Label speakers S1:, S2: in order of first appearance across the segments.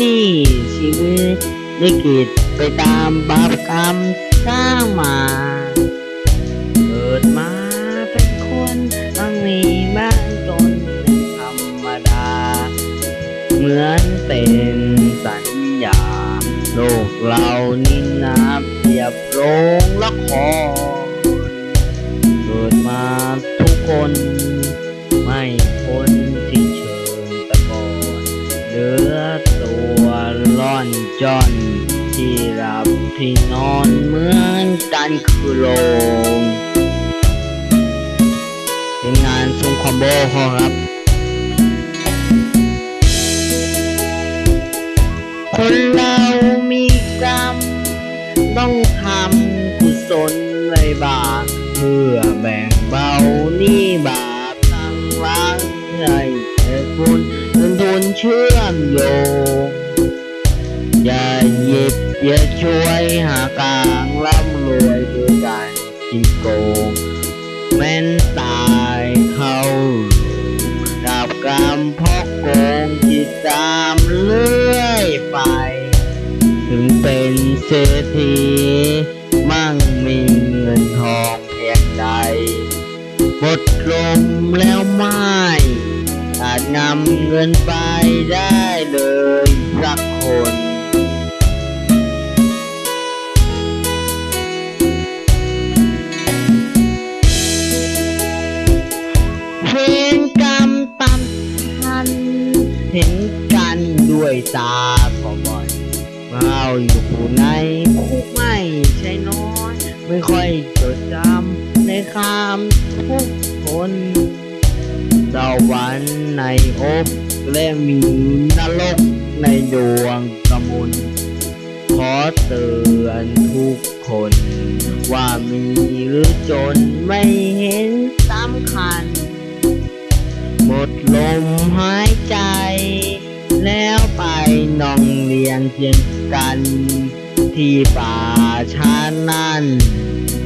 S1: นี่ ชีวิตลิขิตไปตามบาปกรรมสร้างมา เกิดมาเป็นคนต้องมีบ้านจนเป็นธรรมดา เหมือนเป็นสัญญา โลกเรานี่นาเปียบโรงละครเกิดมาทุกคนไม่พ้นที่เชิงตะกอนเหลือ อนจอนที่รับที่นอนเหมือนกันคือโลงเป็นงานทรงคอมโบครับ คนเรามีกรรม ต้องทำกุศลไว้บางเพื่อแบ่งเบาหนี้บาปทั้งล้างให้เกิดบุญเป็นทุนเชื่อมโยง หยิบอย่าช่วยหากลางร่ำรวยด้วยการกินโกงแม้นตายเขาดาบกรรมเพราะโกงจิตตามเลื่อยไป ถึงเป็นเศรษฐีมั่งมีเงินทองเพียงใดหมดลมแล้วไม่อาจนำเงินไปได้ ตาพอบ่อยเราอยู่ในคุกไม่ใช่น้อย ไม่ค่อยจดจำในคำทุกคนสวรรค์ในอกและมีนรกในดวงกมลขอเตือนทุกคน ว่ามีหรือจนไม่เห็นสำคัญ หมดลมหายใจ แล้วไปนองเรียนเพียงกัน ที่ป่าชานั่น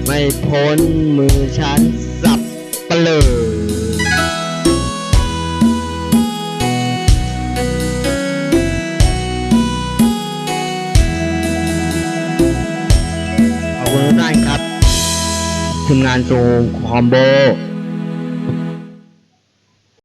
S1: ไม่พ้นมือฉันสับเปลือขอบคุณทุกท่านครับทีมงานซูคอมโบ